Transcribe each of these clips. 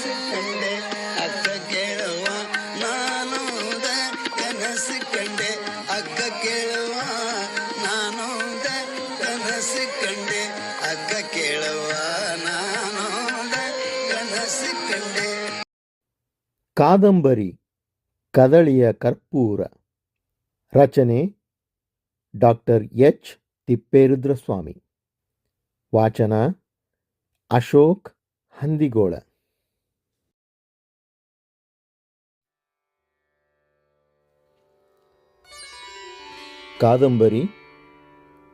ಕನಸು ಕಂಡೆ ಅಕ್ಕ ಕೇಳುವ ನಾನೂದ ಕನಸು ಕಂಡೆ ಅಕ್ಕ ಕೇಳುವ ನಾನೂದ ಕನಸು ಕಂಡೆ ಅಕ್ಕ ಕೇಳುವ ನಾನೂದ ಕನಸು ಕಂಡೆ ಕಾದಂಬರಿ, ಕದಳಿಯ ಕರ್ಪೂರ. ರಚನೆ, ಡಾಕ್ಟರ್ ಎಚ್. ತಿಪ್ಪೇರುದ್ರಸ್ವಾಮಿ. ವಾಚನ, ಅಶೋಕ್ ಹಂದಿಗೋಳ. ಕಾದಂಬರಿ,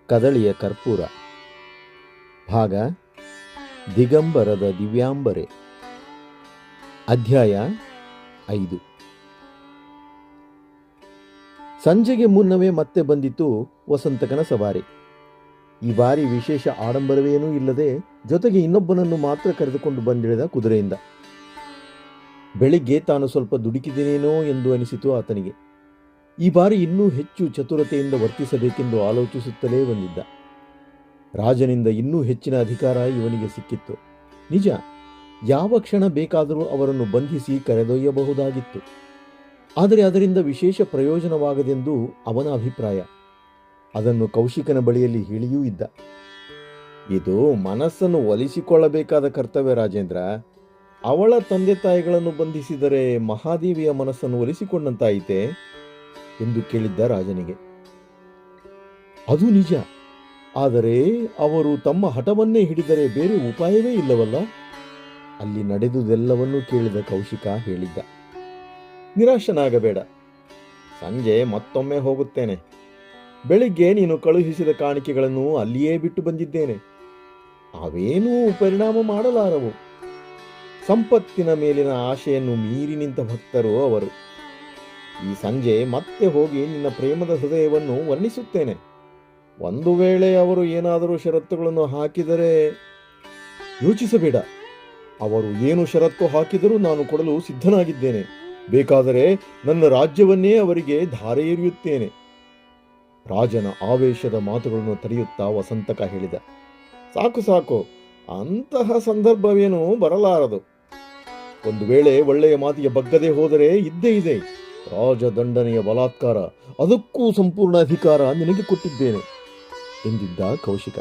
ಕದಳಿಯ ಕರ್ಪೂರ. ಭಾಗ, ದಿಗಂಬರದ ದಿವ್ಯಾಂಬರೆ. ಅಧ್ಯಾಯ ಐದು. ಸಂಜೆಗೆ ಮುನ್ನವೇ ಮತ್ತೆ ಬಂದಿತು ವಸಂತಕನ ಸವಾರಿ. ಈ ಬಾರಿ ವಿಶೇಷ ಆಡಂಬರವೇನೂ ಇಲ್ಲದೆ ಜೊತೆಗೆ ಇನ್ನೊಬ್ಬನನ್ನು ಮಾತ್ರ ಕರೆದುಕೊಂಡು ಬಂದಿಳಿದ ಕುದುರೆಯಿಂದ. ಬೆಳಿಗ್ಗೆ ತಾನು ಸ್ವಲ್ಪ ದುಡುಕಿದ್ದೇನೇನೋ ಎಂದು ಅನಿಸಿತು ಆತನಿಗೆ. ಈ ಬಾರಿ ಇನ್ನೂ ಹೆಚ್ಚು ಚತುರತೆಯಿಂದ ವರ್ತಿಸಬೇಕೆಂದು ಆಲೋಚಿಸುತ್ತಲೇ ಬಂದಿದ್ದ. ರಾಜನಿಂದ ಇನ್ನೂ ಹೆಚ್ಚಿನ ಅಧಿಕಾರ ಇವನಿಗೆ ಸಿಕ್ಕಿತ್ತು. ನಿಜ, ಯಾವ ಕ್ಷಣ ಬೇಕಾದರೂ ಅವರನ್ನು ಬಂಧಿಸಿ ಕರೆದೊಯ್ಯಬಹುದಾಗಿತ್ತು. ಆದರೆ ಅದರಿಂದ ವಿಶೇಷ ಪ್ರಯೋಜನವಾಗದೆಂದು ಅವನ ಅಭಿಪ್ರಾಯ. ಅದನ್ನು ಕೌಶಿಕನ ಬಳಿಯಲ್ಲಿ ಹೇಳಿಯೂ ಇದ್ದ. ಇದು ಮನಸ್ಸನ್ನು ಒಲಿಸಿಕೊಳ್ಳಬೇಕಾದ ಕರ್ತವ್ಯ ರಾಜೇಂದ್ರ. ಅವಳ ತಂದೆ ತಾಯಿಗಳನ್ನು ಬಂಧಿಸಿದರೆ ಮಹಾದೇವಿಯ ಮನಸ್ಸನ್ನು ಒಲಿಸಿಕೊಂಡಂತಾಯಿತೆ? ಎಂದು ಕೇಳಿದ್ದ ರಾಜನಿಗೆ, ಅದು ನಿಜ. ಆದರೆ ಅವರು ತಮ್ಮ ಹಠವನ್ನೇ ಹಿಡಿದರೆ ಬೇರೆ ಉಪಾಯವೇ ಇಲ್ಲವಲ್ಲ? ಅಲ್ಲಿ ನಡೆದುದೆಲ್ಲವನ್ನೂ ಕೇಳಿದ ಕೌಶಿಕ ಹೇಳಿದ್ದ, ನಿರಾಶನಾಗಬೇಡ. ಸಂಜೆ ಮತ್ತೊಮ್ಮೆ ಹೋಗುತ್ತೇನೆ. ಬೆಳಿಗ್ಗೆ ನೀನು ಕಳುಹಿಸಿದ ಕಾಣಿಕೆಗಳನ್ನು ಅಲ್ಲಿಯೇ ಬಿಟ್ಟು ಬಂದಿದ್ದೇನೆ. ಅವೇನೂ ಪರಿಣಾಮ ಮಾಡಲಾರವು. ಸಂಪತ್ತಿನ ಮೇಲಿನ ಆಶೆಯನ್ನು ಮೀರಿ ನಿಂತ ಭಕ್ತರು ಅವರು. ಈ ಸಂಜೆ ಮತ್ತೆ ಹೋಗಿ ನಿನ್ನ ಪ್ರೇಮದ ಹೃದಯವನ್ನು ವರ್ಣಿಸುತ್ತೇನೆ. ಒಂದು ವೇಳೆ ಅವರು ಏನಾದರೂ ಷರತ್ತುಗಳನ್ನು ಹಾಕಿದರೆ ಯೋಚಿಸಬೇಡ. ಅವರು ಏನು ಷರತ್ತು ಹಾಕಿದರೂ ನಾನು ಕೊಡಲು ಸಿದ್ಧನಾಗಿದ್ದೇನೆ. ಬೇಕಾದರೆ ನನ್ನ ರಾಜ್ಯವನ್ನೇ ಅವರಿಗೆ ಧಾರೆ ಎರೆಯುತ್ತೇನೆ ರಾಜನ ಆವೇಶದ ಮಾತುಗಳನ್ನು ತಡೆಯುತ್ತಾ ವಸಂತಕ ಹೇಳಿದ, ಸಾಕು ಸಾಕು, ಅಂತಹ ಸಂದರ್ಭವೇನೂ ಬರಲಾರದು. ಒಂದು ವೇಳೆ ಒಳ್ಳೆಯ ಮಾತಿಗೆ ಬಗ್ಗದೆ ಹೋದರೆ ಇದ್ದೇ ಇದೆ. ರಾಜದಂಡನೆಯ ಬಲಾತ್ಕಾರ, ಅದಕ್ಕೂ ಸಂಪೂರ್ಣ ಅಧಿಕಾರ ನಿನಗೆ ಕೊಟ್ಟಿದ್ದೇನೆ, ಎಂದಿದ್ದ ಕೌಶಿಕ.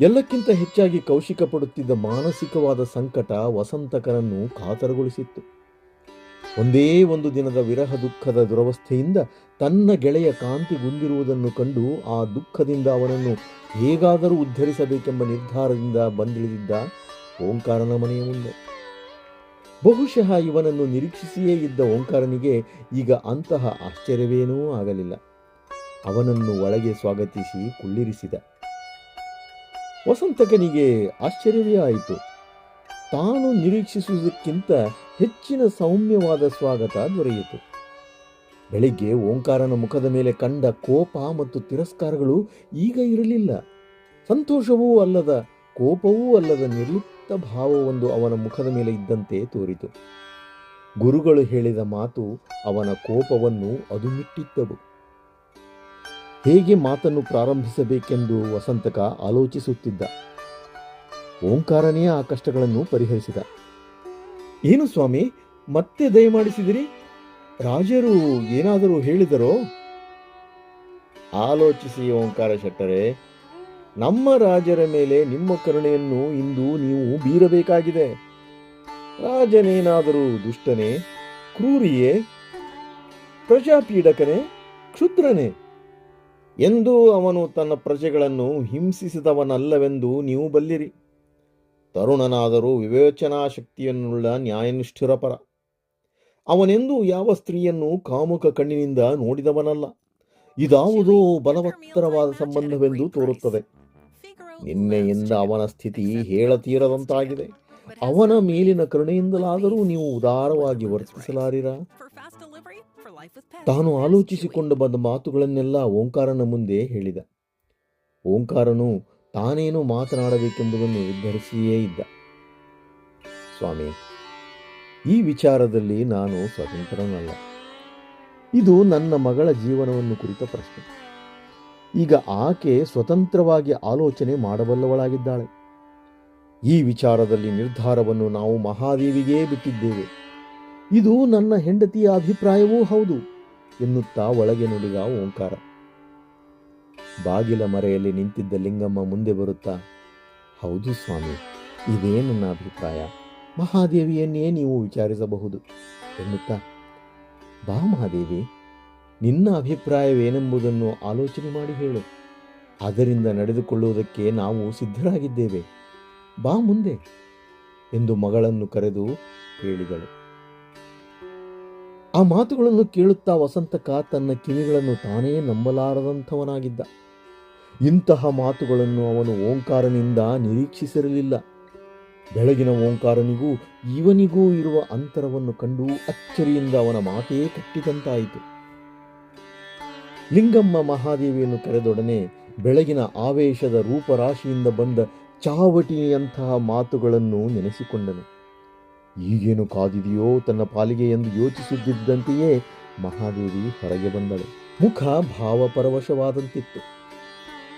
ಎಲ್ಲಕ್ಕಿಂತ ಹೆಚ್ಚಾಗಿ ಕೌಶಿಕ ಪಡುತ್ತಿದ್ದ ಮಾನಸಿಕವಾದ ಸಂಕಟ ವಸಂತಕರನ್ನು ಕಾತರಗೊಳಿಸಿತ್ತು ಒಂದೇ ಒಂದು ದಿನದ ವಿರಹ ದುಃಖದ ದುರವಸ್ಥೆಯಿಂದ ತನ್ನ ಗೆಳೆಯ ಕಾಂತಿಗುಂದಿರುವುದನ್ನು ಕಂಡು ಆ ದುಃಖದಿಂದ ಅವನನ್ನು ಹೇಗಾದರೂ ಉದ್ಧರಿಸಬೇಕೆಂಬ ನಿರ್ಧಾರದಿಂದ ಬಂದಿಳಿದಿದ್ದ ಓಂಕಾರನ ಮನೆಯ ಮುಂದೆ. ಬಹುಶಃ ಇವನನ್ನು ನಿರೀಕ್ಷಿಸಿಯೇ ಇದ್ದ ಓಂಕಾರನಿಗೆ ಈಗ ಅಂತಹ ಆಶ್ಚರ್ಯವೇನೂ ಆಗಲಿಲ್ಲ. ಅವನನ್ನು ಒಳಗೆ ಸ್ವಾಗತಿಸಿ ಕುಳ್ಳಿರಿಸಿದ. ವಸಂತಕನಿಗೆ ಆಶ್ಚರ್ಯವೇ ಆಯಿತು. ತಾನು ನಿರೀಕ್ಷಿಸುವುದಕ್ಕಿಂತ ಹೆಚ್ಚಿನ ಸೌಮ್ಯವಾದ ಸ್ವಾಗತ ದೊರೆಯಿತು. ಬೆಳಿಗ್ಗೆ ಓಂಕಾರನ ಮುಖದ ಮೇಲೆ ಕಂಡ ಕೋಪ ಮತ್ತು ತಿರಸ್ಕಾರಗಳು ಈಗ ಇರಲಿಲ್ಲ. ಸಂತೋಷವೂ ಅಲ್ಲದ, ಕೋಪವೂ ಅಲ್ಲದ ನಿರ್ಲಿಪ್ತ ಭಾವವೊಂದು ಅವನ ಮುಖದ ಮೇಲೆ ಇದ್ದಂತೆ ತೋರಿತು. ಗುರುಗಳು ಹೇಳಿದ ಮಾತು ಅವನ ಕೋಪವನ್ನು ಅದು ಅದುಮಿಟ್ಟಿದ್ದವು. ಹೇಗೆ ಮಾತನ್ನು ಪ್ರಾರಂಭಿಸಬೇಕೆಂದು ವಸಂತಕ ಆಲೋಚಿಸುತ್ತಿದ್ದ. ಓಂಕಾರನೇ ಆ ಕಷ್ಟಗಳನ್ನು ಪರಿಹರಿಸಿದ. ಏನು ಸ್ವಾಮಿ, ಮತ್ತೆ ದಯಮಾಡಿಸಿದಿರಿ? ರಾಜರು ಏನಾದರೂ ಹೇಳಿದರೋ? ಆಲೋಚಿಸಿ ಓಂಕಾರ ಶೆಟ್ಟರೆ ನಮ್ಮ ರಾಜರ ಮೇಲೆ ನಿಮ್ಮ ಕರುಣೆಯನ್ನು ಇಂದು ನೀವು ಬೀರಬೇಕಾಗಿದೆ. ರಾಜನೇನಾದರೂ ದುಷ್ಟನೇ, ಕ್ರೂರಿಯೇ, ಪ್ರಜಾಪೀಡಕನೇ, ಕ್ಷುದ್ರನೇ ಎಂದು ಅವನು ತನ್ನ ಪ್ರಜೆಗಳನ್ನು ಹಿಂಸಿಸಿದವನಲ್ಲವೆಂದು ನೀವು ಬಲ್ಲಿರಿ. ತರುಣನಾದರೂ ವಿವೇಚನಾ ಶಕ್ತಿಯನ್ನುಳ್ಳ ನ್ಯಾಯನಿಷ್ಠುರ ಪರ ಅವನೆಂದೂ ಯಾವ ಸ್ತ್ರೀಯನ್ನು ಕಾಮುಕ ಕಣ್ಣಿನಿಂದ ನೋಡಿದವನಲ್ಲ. ಇದಾವುದೋ ಬಲವತ್ತರವಾದ ಸಂಬಂಧವೆಂದು ತೋರುತ್ತದೆ. ನಿನ್ನೆಯಿಂದ ಅವನ ಸ್ಥಿತಿ ಹೇಳತೀರದಂತಾಗಿದೆ ಅವನ ಮೇಲಿನ ಕರುಣೆಯಿಂದಲಾದರೂ ನೀವು ಉದಾರವಾಗಿ ವರ್ತಿಸಲಾರಿರ? ತಾನು ಆಲೋಚಿಸಿಕೊಂಡು ಬಂದ ಮಾತುಗಳನ್ನೆಲ್ಲ ಓಂಕಾರನ ಮುಂದೆ ಹೇಳಿದ. ಓಂಕಾರನು ತಾನೇನು ಮಾತನಾಡಬೇಕೆಂಬುದನ್ನು ನಿರ್ಧರಿಸಿಯೇ ಇದ್ದ. ಸ್ವಾಮಿ ಈ ವಿಚಾರದಲ್ಲಿ ನಾನು ಸ್ವತಂತ್ರನಲ್ಲ. ಇದು ನನ್ನ ಮಗಳ ಜೀವನವನ್ನು ಕುರಿತ ಪ್ರಶ್ನೆ. ಈಗ ಆಕೆ ಸ್ವತಂತ್ರವಾಗಿ ಆಲೋಚನೆ ಮಾಡಬಲ್ಲವಳಾಗಿದ್ದಾಳೆ. ಈ ವಿಚಾರದಲ್ಲಿ ನಿರ್ಧಾರವನ್ನು ನಾವು ಮಹಾದೇವಿಗೇ ಬಿಟ್ಟಿದ್ದೇವೆ. ಇದು ನನ್ನ ಹೆಂಡತಿಯ ಅಭಿಪ್ರಾಯವೂ ಹೌದು, ಎನ್ನುತ್ತಾ ಒಳಗೆ ನುಡಿದ ಓಂಕಾರ. ಬಾಗಿಲ ಮರೆಯಲ್ಲಿ ನಿಂತಿದ್ದ ಲಿಂಗಮ್ಮ ಮುಂದೆ ಬರುತ್ತಾ, ಹೌದು ಸ್ವಾಮಿ, ಇದೇ ನನ್ನ ಅಭಿಪ್ರಾಯ. ಮಹಾದೇವಿಯನ್ನೇ ನೀವು ವಿಚಾರಿಸಬಹುದು, ಎನ್ನುತ್ತಾ, ಬಾ ಮಹಾದೇವಿ ನಿನ್ನ ಅಭಿಪ್ರಾಯವೇನೆಂಬುದನ್ನು ಆಲೋಚನೆ ಮಾಡಿ ಹೇಳು. ಅದರಿಂದ ನಡೆದುಕೊಳ್ಳುವುದಕ್ಕೆ ನಾವು ಸಿದ್ಧರಾಗಿದ್ದೇವೆ. ಬಾ ಮುಂದೆ ಎಂದು ಮಗಳನ್ನು ಕರೆದು ಹೇಳಿದಳು ಆ ಮಾತುಗಳನ್ನು ಕೇಳುತ್ತಾ ವಸಂತಕ ತನ್ನ ಕಿವಿಗಳನ್ನು ತಾನೇ ನಂಬಲಾರದಂಥವನಾಗಿದ್ದ. ಇಂತಹ ಮಾತುಗಳನ್ನು ಅವನು ಓಂಕಾರನಿಂದ ನಿರೀಕ್ಷಿಸಿರಲಿಲ್ಲ. ಬೆಳಗಿನ ಓಂಕಾರನಿಗೂ ಇವನಿಗೂ ಇರುವ ಅಂತರವನ್ನು ಕಂಡು ಅಚ್ಚರಿಯಿಂದ ಅವನ ಮಾತೇ ಕಟ್ಟಿದಂತಾಯಿತು. ಲಿಂಗಮ್ಮ ಮಹಾದೇವಿಯನ್ನು ಕರೆದೊಡನೆ ಬೆಳಗಿನ ಆವೇಶದ ರೂಪರಾಶಿಯಿಂದ ಬಂದ ಚಾವಟಿಯಂತಹ ಮಾತುಗಳನ್ನು ನೆನೆಸಿಕೊಂಡನು. ಈಗೇನು ಕಾದಿದೆಯೋ ತನ್ನ ಪಾಲಿಗೆ ಎಂದು ಯೋಚಿಸುತ್ತಿದ್ದಂತೆಯೇ ಮಹಾದೇವಿ ಹೊರಗೆ ಬಂದಳು. ಮುಖ ಭಾವಪರವಶವಾದಂತಿತ್ತು.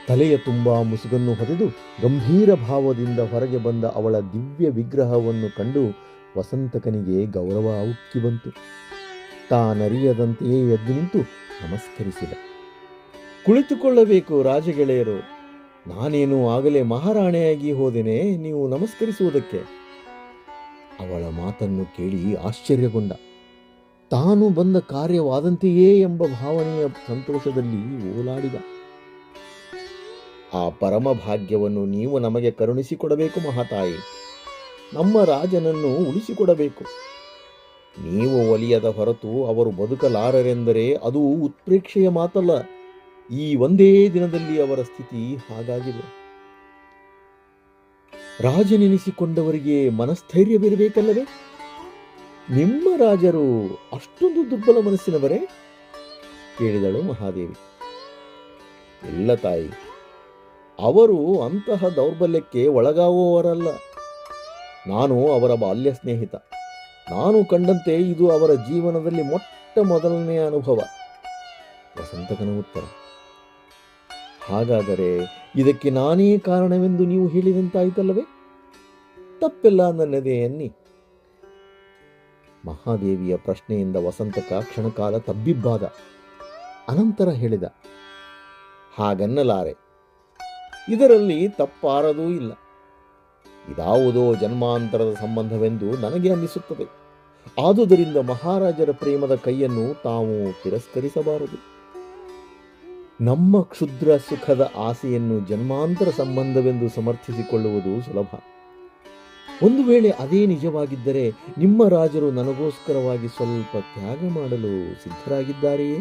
ತಲೆಯ ತುಂಬಾ ಮುಸುಗನ್ನು ಹೊರೆದು ಗಂಭೀರ ಭಾವದಿಂದ ಹೊರಗೆ ಬಂದ ಅವಳ ದಿವ್ಯ ವಿಗ್ರಹವನ್ನು ಕಂಡು ವಸಂತಕನಿಗೆ ಗೌರವ ಉಕ್ಕಿ ಬಂತು. ತಾನರಿಯದಂತೆಯೇ ಎದ್ದು ನಿಂತು ನಮಸ್ಕರಿಸಿದ. ಕುಳಿತುಕೊಳ್ಳಬೇಕು ರಾಜಗೆಳೆಯರು. ನಾನೇನು ಆಗಲೇ ಮಹಾರಾಣಿಯಾಗಿ ಹೋದೆನೆ, ನೀವು ನಮಸ್ಕರಿಸುವುದಕ್ಕೆ. ಅವಳ ಮಾತನ್ನು ಕೇಳಿ ಆಶ್ಚರ್ಯಗೊಂಡ. ತಾನು ಬಂದ ಕಾರ್ಯವಾದಂತೆಯೇ ಎಂಬ ಭಾವನೆಯ ಸಂತೋಷದಲ್ಲಿ ಓಲಾಡಿದ. ಆ ಪರಮ ಭಾಗ್ಯವನ್ನು ನೀವು ನಮಗೆ ಕರುಣಿಸಿಕೊಡಬೇಕು ಮಹಾತಾಯಿ. ನಮ್ಮ ರಾಜನನ್ನು ಉಳಿಸಿಕೊಡಬೇಕು. ನೀವು ಒಲಿಯದ ಹೊರತು ಅವರು ಬದುಕಲಾರರೆಂದರೆ ಅದು ಉತ್ಪ್ರೇಕ್ಷೆಯ ಮಾತಲ್ಲ. ಈ ಒಂದೇ ದಿನದಲ್ಲಿ ಅವರ ಸ್ಥಿತಿ ಹಾಗಾಗಿದೆ. ರಾಜನೆನಿಸಿಕೊಂಡವರಿಗೆ ಮನಸ್ಥೈರ್ಯವಿರಬೇಕಲ್ಲವೇ? ನಿಮ್ಮ ರಾಜರು ಅಷ್ಟೊಂದು ದುರ್ಬಲ ಮನಸ್ಸಿನವರೇ? ಕೇಳಿದಳು ಮಹಾದೇವಿ. ಇಲ್ಲ ತಾಯಿ. ಅವರು ಅಂತಹ ದೌರ್ಬಲ್ಯಕ್ಕೆ ಒಳಗಾಗುವವರಲ್ಲ. ನಾನು ಅವರ ಬಾಲ್ಯ ಸ್ನೇಹಿತ ನಾನು ಕಂಡಂತೆ ಇದು ಅವರ ಜೀವನದಲ್ಲಿ ಮೊಟ್ಟ ಮೊದಲನೆಯ ಅನುಭವ. ವಸಂತಕನ ಉತ್ತರ. ಹಾಗಾದರೆ ಇದಕ್ಕೆ ನಾನೇ ಕಾರಣವೆಂದು ನೀವು ಹೇಳಿದಂತಾಯಿತಲ್ಲವೇ? ತಪ್ಪೆಲ್ಲ ನನ್ನದೇ ಅನ್ನಿ. ಮಹಾದೇವಿಯ ಪ್ರಶ್ನೆಯಿಂದ ವಸಂತಕ ಕ್ಷಣಕಾಲ ತಬ್ಬಿಬ್ಬಾದ. ಅನಂತರ ಹೇಳಿದ. ಹಾಗನ್ನಲಾರೆ. ಇದರಲ್ಲಿ ತಪ್ಪಾರದೂ ಇಲ್ಲ. ಇದಾವುದೋ ಜನ್ಮಾಂತರದ ಸಂಬಂಧವೆಂದು ನನಗೆ ಅನ್ನಿಸುತ್ತದೆ. ಆದುದರಿಂದ ಮಹಾರಾಜರ ಪ್ರೇಮದ ಕೈಯನ್ನು ತಾವು ತಿರಸ್ಕರಿಸಬಾರದು. ನಮ್ಮ ಕ್ಷುದ್ರ ಸುಖದ ಆಸೆಯನ್ನು ಜನ್ಮಾಂತರ ಸಂಬಂಧವೆಂದು ಸಮರ್ಥಿಸಿಕೊಳ್ಳುವುದು ಸುಲಭ. ಒಂದು ವೇಳೆ ಅದೇ ನಿಜವಾಗಿದ್ದರೆ ನಿಮ್ಮ ರಾಜರು ನನಗೋಸ್ಕರವಾಗಿ ಸ್ವಲ್ಪ ತ್ಯಾಗ ಮಾಡಲು ಸಿದ್ಧರಾಗಿದ್ದಾರೆಯೇ?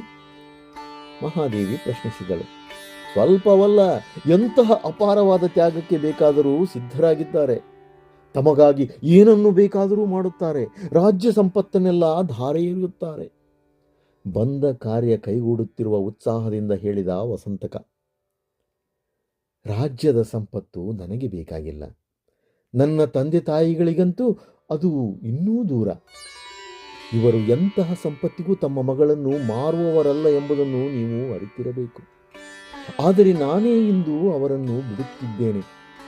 ಮಹಾದೇವಿ ಪ್ರಶ್ನಿಸಿದಳು. ಸ್ವಲ್ಪವಲ್ಲ, ಎಂತಹ ಅಪಾರವಾದ ತ್ಯಾಗಕ್ಕೆ ಬೇಕಾದರೂ ಸಿದ್ಧರಾಗಿದ್ದಾರೆ. ತಮಗಾಗಿ ಏನನ್ನು ಬೇಕಾದರೂ ಮಾಡುತ್ತಾರೆ. ರಾಜ್ಯ ಸಂಪತ್ತನ್ನೆಲ್ಲ ಧಾರೆ ಎರೆಯುತ್ತಾರೆ. ಬಂದ ಕಾರ್ಯ ಕೈಗೂಡುತ್ತಿರುವ ಉತ್ಸಾಹದಿಂದ ಹೇಳಿದ ವಸಂತಕ, ರಾಜ್ಯದ ಸಂಪತ್ತು ನನಗೆ ಬೇಕಾಗಿಲ್ಲ. ನನ್ನ ತಂದೆ ತಾಯಿಗಳಿಗಂತೂ ಅದು ಇನ್ನೂ ದೂರ. ಇವರು ಎಂತಹ ಸಂಪತ್ತಿಗೂ ತಮ್ಮ ಮಗಳನ್ನು ಮಾರುವವರಲ್ಲ ಎಂಬುದನ್ನು ನೀವು ಅರಿತಿರಬೇಕು. ಆದರೆ ನಾನೇ ಇಂದು ಅವರನ್ನು ಬಿಡುತ್ತಿದ್ದೇನೆ.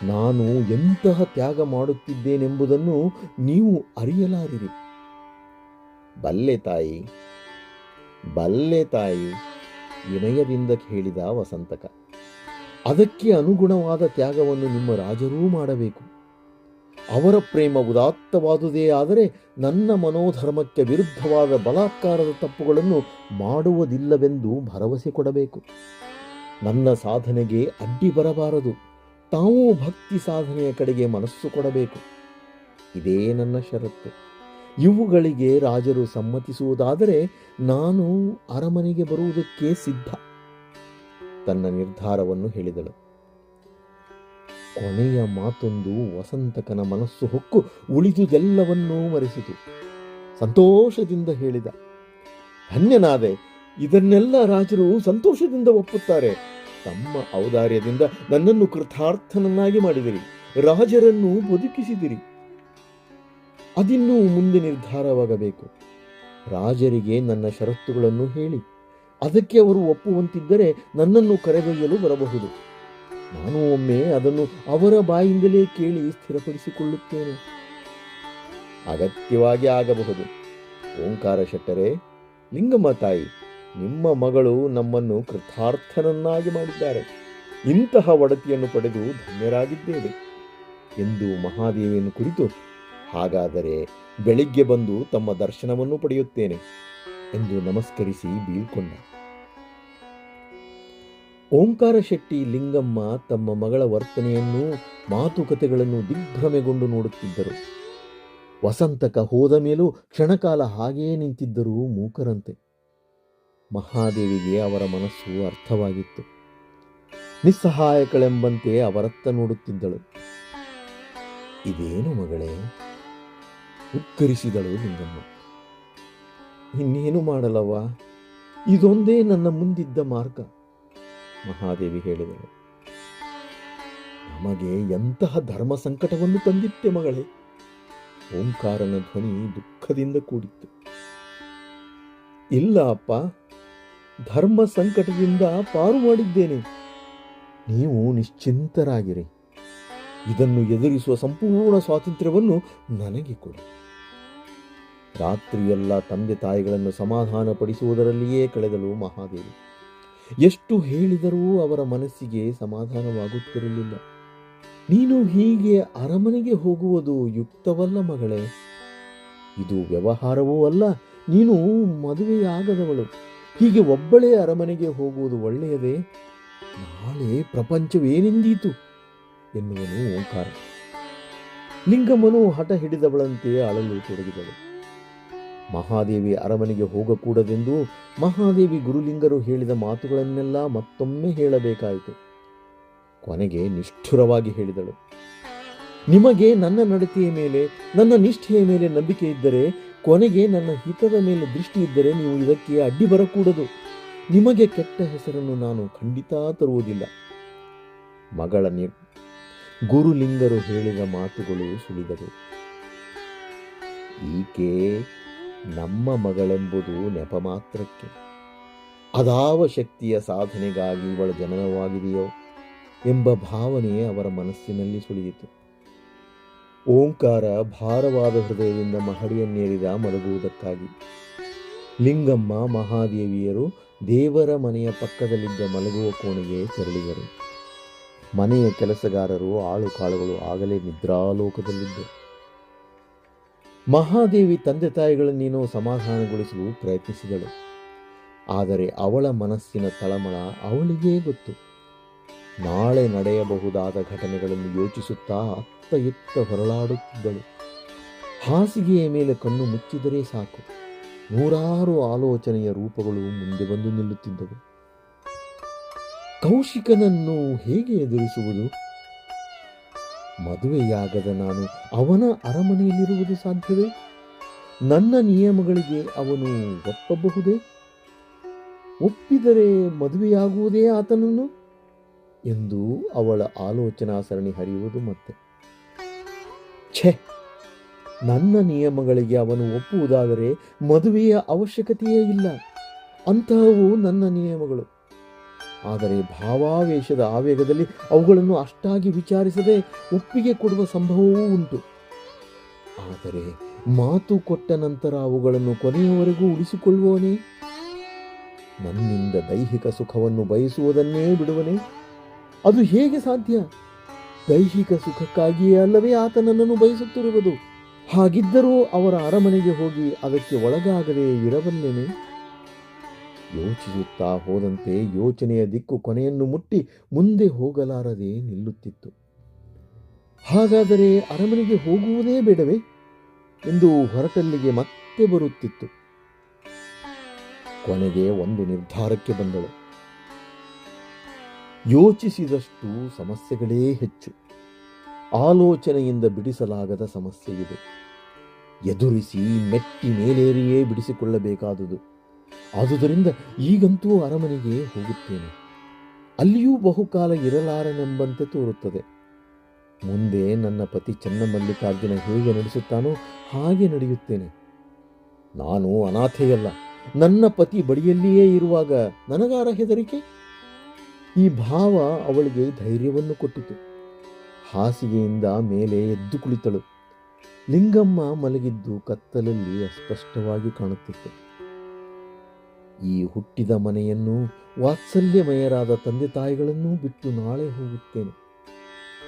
ನಾನು ಎಂತಹ ತ್ಯಾಗ ಮಾಡುತ್ತಿದ್ದೇನೆಂಬುದನ್ನು ನೀವು ಅರಿಯಲಾರಿರಿ. ಬಲ್ಲೆ ತಾಯಿ ಬಲ್ಲೆ ತಾಯಿ, ವಿನಯದಿಂದ ಕೇಳಿದ ವಸಂತಕ. ಅದಕ್ಕೆ ಅನುಗುಣವಾದ ತ್ಯಾಗವನ್ನು ನಿಮ್ಮ ರಾಜರೂ ಮಾಡಬೇಕು. ಅವರ ಪ್ರೇಮ ಉದಾತ್ತವಾದುದೇ ಆದರೆ ನನ್ನ ಮನೋಧರ್ಮಕ್ಕೆ ವಿರುದ್ಧವಾದ ಬಲಾತ್ಕಾರದ ತಪ್ಪುಗಳನ್ನು ಮಾಡುವುದಿಲ್ಲವೆಂದು ಭರವಸೆ ಕೊಡಬೇಕು. ನನ್ನ ಸಾಧನೆಗೆ ಅಡ್ಡಿ ಬರಬಾರದು. ತಾವೂ ಭಕ್ತಿ ಸಾಧನೆಯ ಕಡೆಗೆ ಮನಸ್ಸು ಕೊಡಬೇಕು. ಇದೇ ನನ್ನ ಷರತ್ತು. ಇವುಗಳಿಗೆ ರಾಜರು ಸಮ್ಮತಿಸುವುದಾದರೆ ನಾನು ಅರಮನೆಗೆ ಬರುವುದಕ್ಕೆ ಸಿದ್ಧ. ತನ್ನ ನಿರ್ಧಾರವನ್ನು ಹೇಳಿದಳು. ಕೊನೆಯ ಮಾತೊಂದು ವಸಂತಕನ ಮನಸ್ಸು ಹೊಕ್ಕು ಉಳಿದುದೆಲ್ಲವನ್ನೂ ಮರೆಸಿತು. ಸಂತೋಷದಿಂದ ಹೇಳಿದ. ಧನ್ಯನಾದೆ, ಇದನ್ನೆಲ್ಲ ರಾಜರು ಸಂತೋಷದಿಂದ ಒಪ್ಪುತ್ತಾರೆ. ತಮ್ಮ ಔದಾರ್ಯದಿಂದ ನನ್ನನ್ನು ಕೃತಾರ್ಥನನ್ನಾಗಿ ಮಾಡಿದಿರಿ. ರಾಜರನ್ನು ಬದುಕಿಸಿದಿರಿ. ಅದಿನ್ನೂ ಮುಂದೆ ನಿರ್ಧಾರವಾಗಬೇಕು. ರಾಜರಿಗೆ ನನ್ನ ಷರತ್ತುಗಳನ್ನು ಹೇಳಿ. ಅದಕ್ಕೆ ಅವರು ಒಪ್ಪುವಂತಿದ್ದರೆ ನನ್ನನ್ನು ಕರೆದೊಯ್ಯಲು ಬರಬಹುದು. ನಾನು ಒಮ್ಮೆ ಅದನ್ನು ಅವರ ಬಾಯಿಂದಲೇ ಕೇಳಿ ಸ್ಥಿರಪಡಿಸಿಕೊಳ್ಳುತ್ತೇನೆ. ಅಗತ್ಯವಾಗಿ ಆಗಬಹುದು. ಓಂಕಾರ ಶೆಟ್ಟರೆ, ಲಿಂಗಮ್ಮ ತಾಯಿ ನಿಮ್ಮ ಮಗಳು ನಮ್ಮನ್ನು ಕೃತಾರ್ಥನನ್ನಾಗಿ ಮಾಡಿದ್ದಾರೆ. ಇಂತಹ ಒಡತಿಯನ್ನು ಪಡೆದು ಧನ್ಯರಾಗಿದ್ದೇವೆ ಎಂದು ಮಹಾದೇವಿಯನ್ನು ಕುರಿತು ಹಾಗಾದರೆ ಬೆಳಿಗ್ಗೆ ಬಂದು ತಮ್ಮ ದರ್ಶನವನ್ನು ಪಡೆಯುತ್ತೇನೆ ಎಂದು ನಮಸ್ಕರಿಸಿ ಬೀಳ್ಕೊಂಡ. ಓಂಕಾರ ಶೆಟ್ಟಿ ಲಿಂಗಮ್ಮ ತಮ್ಮ ಮಗಳ ವರ್ತನೆಯನ್ನು ಮಾತುಕತೆಗಳನ್ನು ದಿಗ್ಭ್ರಮೆಗೊಂಡು ನೋಡುತ್ತಿದ್ದರು. ವಸಂತಕ ಹೋದ ಮೇಲೂ ಕ್ಷಣಕಾಲ ಹಾಗೆಯೇ ನಿಂತಿದ್ದರು ಮೂಕರಂತೆ. ಮಹಾದೇವಿಗೆ ಅವರ ಮನಸ್ಸು ಅರ್ಥವಾಗಿತ್ತು. ನಿಸ್ಸಹಾಯಕಳೆಂಬಂತೆ ಅವರತ್ತ ನೋಡುತ್ತಿದ್ದಳು. ಇದೇನು ಮಗಳೇ? ಉಕ್ಕರಿಸಿದಳು ನಿಂಗಮ್ಮ ಇನ್ನೇನು ಮಾಡಲವ್ವ? ಇದೊಂದೇ ನನ್ನ ಮುಂದಿದ್ದ ಮಾರ್ಗ, ಮಹಾದೇವಿ ಹೇಳಿದಳು. ನಮಗೆ ಎಂತಹ ಧರ್ಮ ಸಂಕಟವನ್ನು ತಂದಿತ್ತೆ ಮಗಳೇ? ಓಂಕಾರನ ಧ್ವನಿ ದುಃಖದಿಂದ ಕೂಡಿತ್ತು. ಇಲ್ಲ ಅಪ್ಪ. ಧರ್ಮ ಸಂಕಟದಿಂದ ಪಾರು ಮಾಡಿದ್ದೇನೆ. ನೀವು ನಿಶ್ಚಿಂತರಾಗಿರಿ. ಇದನ್ನು ಎದುರಿಸುವ ಸಂಪೂರ್ಣ ಸ್ವಾತಂತ್ರ್ಯವನ್ನು ನನಗೆ ಕೊಡಿ. ರಾತ್ರಿಯೆಲ್ಲ ತಂದೆ ತಾಯಿಗಳನ್ನು ಸಮಾಧಾನಪಡಿಸುವುದರಲ್ಲಿಯೇ ಕಳೆದಳು ಮಹಾದೇವಿ. ಎಷ್ಟು ಹೇಳಿದರೂ ಅವರ ಮನಸ್ಸಿಗೆ ಸಮಾಧಾನವಾಗುತ್ತಿರಲಿಲ್ಲ. ನೀನು ಹೀಗೆ ಅರಮನೆಗೆ ಹೋಗುವುದು ಯುಕ್ತವಲ್ಲ ಮಗಳೇ. ಇದು ವ್ಯವಹಾರವೂ ಅಲ್ಲ, ನೀನು ಮದುವೆಯಾಗದವಳು. ಹೀಗೆ ಒಬ್ಬಳೇ ಅರಮನೆಗೆ ಹೋಗುವುದು ಒಳ್ಳೆಯದೇ? ನಾಳೆ ಪ್ರಪಂಚವೇನೆಂದೀತು? ಎನ್ನುವನು ಓಂಕಾರ. ಲಿಂಗಮ್ಮನು ಹಠ ಹಿಡಿದವಳಂತೆ ಅಳಲು ತೊಡಗಿದಳು. ಮಹಾದೇವಿ ಅರಮನೆಗೆ ಹೋಗಕೂಡದೆಂದು ಮಹಾದೇವಿ ಗುರುಲಿಂಗರು ಹೇಳಿದ ಮಾತುಗಳನ್ನೆಲ್ಲ ಮತ್ತೊಮ್ಮೆ ಹೇಳಬೇಕಾಯಿತು. ಕೊನೆಗೆ ನಿಷ್ಠುರವಾಗಿ ಹೇಳಿದಳು. ನಿಮಗೆ ನನ್ನ ನಡತೆಯ ಮೇಲೆ, ನನ್ನ ನಿಷ್ಠೆಯ ಮೇಲೆ ನಂಬಿಕೆ ಇದ್ದರೆ ಕೊನೆಗೆ ನನ್ನ ಹಿತದ ಮೇಲೆ ದೃಷ್ಟಿ ಇದ್ದರೆ ನೀವು ಇದಕ್ಕೆ ಅಡ್ಡಿ ಬರಕೂಡದು. ನಿಮಗೆ ಕೆಟ್ಟ ಹೆಸರನ್ನು ನಾನು ಖಂಡಿತ ತರುವುದಿಲ್ಲ. ಮಗಳ ಗುರುಲಿಂಗರು ಹೇಳಿದ ಮಾತುಗಳು ಸುಳಿದವು. ಈಕೆ ನಮ್ಮ ಮಗಳೆಂಬುದು ನೆಪ ಮಾತ್ರಕ್ಕೆ. ಅದಾವ ಶಕ್ತಿಯ ಸಾಧನೆಗಾಗಿ ಇವಳ ಜನನವಾಗಿದೆಯೋ ಎಂಬ ಭಾವನೆ ಅವರ ಮನಸ್ಸಿನಲ್ಲಿ ಸುಳಿಯಿತು. ಓಂಕಾರ ಭಾರವಾದ ಹೃದಯದಿಂದ ಮಹಡಿಯನ್ನೇರಿದ ಮಲಗುವುದಕ್ಕಾಗಿ. ಲಿಂಗಮ್ಮ ಮಹಾದೇವಿಯರು ದೇವರ ಮನೆಯ ಪಕ್ಕದಲ್ಲಿದ್ದ ಮಲಗುವ ಕೋಣೆಗೆ ತೆರಳಿದರು. ಮನೆಯ ಕೆಲಸಗಾರರು ಆಳು ಕಾಳುಗಳು ಆಗಲೇ ನಿದ್ರಾಲೋಕದಲ್ಲಿದ್ದರು. ಮಹಾದೇವಿ ತಂದೆ ತಾಯಿಗಳನ್ನೇನೋ ಸಮಾಧಾನಗೊಳಿಸಲು ಪ್ರಯತ್ನಿಸಿದಳು. ಆದರೆ ಅವಳ ಮನಸ್ಸಿನ ತಳಮಳ ಅವಳಿಗೇ ಗೊತ್ತು. ನಾಳೆ ನಡೆಯಬಹುದಾದ ಘಟನೆಗಳನ್ನು ಯೋಚಿಸುತ್ತಾ ಅತ್ತ ಎತ್ತ ಹೊರಳಾಡುತ್ತಿದ್ದಳು. ಹಾಸಿಗೆಯ ಮೇಲೆ ಕಣ್ಣು ಮುಚ್ಚಿದರೆ ಸಾಕು. ನೂರಾರು ಆಲೋಚನೆಯ ರೂಪಗಳು ಮುಂದೆ ಬಂದು ನಿಲ್ಲುತ್ತಿದ್ದವು. ಕೌಶಿಕನನ್ನು ಹೇಗೆ ಎದುರಿಸುವುದು? ಮದುವೆಯಾಗದ ನಾನು ಅವನ ಅರಮನೆಯಲ್ಲಿರುವುದು ಸಾಧ್ಯವೇ? ನನ್ನ ನಿಯಮಗಳಿಗೆ ಅವನು ಒಪ್ಪಬಹುದೇ? ಒಪ್ಪಿದರೆ ಮದುವೆಯಾಗುವುದೇ ಆತನನ್ನು? ಎಂದು ಅವಳ ಆಲೋಚನಾ ಸರಣಿ ಹರಿಯುವುದು ಮತ್ತೆ. ಛೆ, ನನ್ನ ನಿಯಮಗಳಿಗೆ ಅವನು ಒಪ್ಪುವುದಾದರೆ ಮದುವೆಯ ಅವಶ್ಯಕತೆಯೇ ಇಲ್ಲ. ಅಂತಹವು ನನ್ನ ನಿಯಮಗಳು. ಆದರೆ ಭಾವಾವೇಶದ ಆವೇಗದಲ್ಲಿ ಅವುಗಳನ್ನು ಅಷ್ಟಾಗಿ ವಿಚಾರಿಸದೆ ಒಪ್ಪಿಗೆ ಕೊಡುವ ಸಂಭವವೂ ಉಂಟು. ಆದರೆ ಮಾತು ಕೊಟ್ಟ ನಂತರ ಅವುಗಳನ್ನು ಕೊನೆಯವರೆಗೂ ಉಳಿಸಿಕೊಳ್ಳುವನೇ ನನ್ನಿಂದ ದೈಹಿಕ ಸುಖವನ್ನು ಬಯಸುವುದನ್ನೇ ಬಿಡುವನೇ? ಅದು ಹೇಗೆ ಸಾಧ್ಯ? ದೈಹಿಕ ಸುಖಕ್ಕಾಗಿಯೇ ಅಲ್ಲವೇ ಆತ ನನ್ನನ್ನು ಬಯಸುತ್ತಿರುವುದು? ಹಾಗಿದ್ದರೂ ಅವರ ಅರಮನೆಗೆ ಹೋಗಿ ಅದಕ್ಕೆ ಒಳಗಾಗದೆ ಇರಬಲ್ಲೆನೆ? ಯೋಚಿಸುತ್ತಾ ಹೋದಂತೆ ಯೋಚನೆಯ ದಿಕ್ಕು ಕೊನೆಯನ್ನು ಮುಟ್ಟಿ ಮುಂದೆ ಹೋಗಲಾರದೆ ನಿಲ್ಲುತ್ತಿತ್ತು. ಹಾಗಾದರೆ ಅರಮನೆಗೆ ಹೋಗುವುದೇ ಬೇಡವೇ? ಎಂದು ಹೊರಟಲ್ಲಿಗೆ ಮತ್ತೆ ಬರುತ್ತಿತ್ತು. ಕೊನೆಗೆ ಒಂದು ನಿರ್ಧಾರಕ್ಕೆ ಬಂದಳು. ಯೋಚಿಸಿದಷ್ಟು ಸಮಸ್ಯೆಗಳೇ ಹೆಚ್ಚು. ಆಲೋಚನೆಯಿಂದ ಬಿಡಿಸಲಾಗದ ಸಮಸ್ಯೆ ಇದೆ. ಎದುರಿಸಿ ಮೆಟ್ಟಿ ಮೇಲೇರಿಯೇ ಬಿಡಿಸಿಕೊಳ್ಳಬೇಕಾದುದು. ಆದುದರಿಂದ ಈಗಂತೂ ಅರಮನೆಗೆ ಹೋಗುತ್ತೇನೆ. ಅಲ್ಲಿಯೂ ಬಹುಕಾಲ ಇರಲಾರನೆಂಬಂತೆ ತೋರುತ್ತದೆ. ಮುಂದೆ ನನ್ನ ಪತಿ ಚನ್ನಮಲ್ಲಿಕಾರ್ಜುನ ಹೇಗೆ ನಡೆಸುತ್ತಾನೋ ಹಾಗೆ ನಡೆಯುತ್ತೇನೆ. ನಾನು ಅನಾಥೆಯಲ್ಲ. ನನ್ನ ಪತಿ ಬಳಿಯಲ್ಲಿಯೇ ಇರುವಾಗ ನನಗಾರ ಹೆದರಿಕೆ? ಈ ಭಾವ ಅವಳಿಗೆ ಧೈರ್ಯವನ್ನು ಕೊಟ್ಟಿತು. ಹಾಸಿಗೆಯಿಂದ ಮೇಲೆ ಎದ್ದು ಕುಳಿತಳು. ಲಿಂಗಮ್ಮ ಮಲಗಿದ್ದು ಕತ್ತಲಲ್ಲಿ ಅಸ್ಪಷ್ಟವಾಗಿ ಕಾಣುತ್ತಿತ್ತು. ಈ ಹುಟ್ಟಿದ ಮನೆಯನ್ನು ವಾತ್ಸಲ್ಯಮಯರಾದ ತಂದೆ ತಾಯಿಗಳನ್ನೂ ಬಿಟ್ಟು ನಾಳೆ ಹೋಗುತ್ತೇನೆ.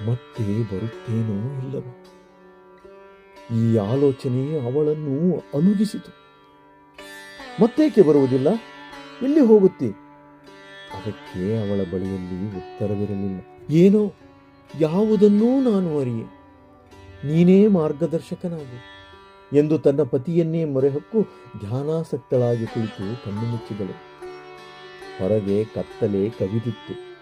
ಮತ್ತೆ ಬರುತ್ತೇನೋ ಇಲ್ಲವೋ? ಈ ಆಲೋಚನೆ ಅವಳನ್ನು ಅನುಗಿಸಿತು. ಮತ್ತೇಕೆ ಬರುವುದಿಲ್ಲ? ಎಲ್ಲಿ ಹೋಗುತ್ತಿ? ಅದಕ್ಕೆ ಅವಳ ಬಳಿಯಲ್ಲಿ ಉತ್ತರವಿರಲಿಲ್ಲ. ಏನೋ? ಯಾವುದನ್ನೂ ನಾನು ಅರಿಯೆ. ನೀನೇ ಮಾರ್ಗದರ್ಶಕನಾಗು. ಎಂದು ತನ್ನ ಪತಿಯನ್ನೇ ಮೊರೆಹಕ್ಕು ಧ್ಯಾನಾಸಕ್ತಳಾಗಿ ಕುಳಿತು ಕಣ್ಣು ಮುಚ್ಚಿದಳು. ಹೊರಗೆ ಕತ್ತಲೆ ಕವಿದಿತ್ತು.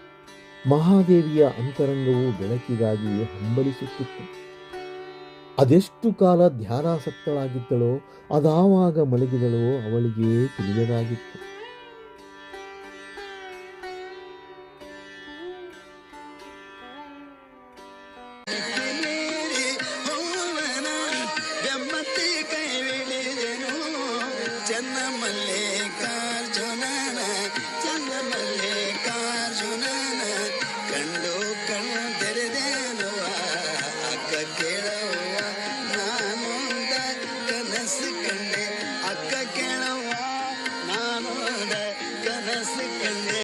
ಮಹಾದೇವಿಯ ಅಂತರಂಗವು ಬೆಳಕಿಗಾಗಿ ಹಂಬಲಿಸುತ್ತಿತ್ತು. ಅದೆಷ್ಟು ಕಾಲ ಧ್ಯಾನಾಸಕ್ತಳಾಗಿದ್ದಳೋ ಅದಾವಾಗ ಮಲಗಿದಳೋ ಅವಳಿಗೆ ತಿಳಿಯದಾಗಿತ್ತು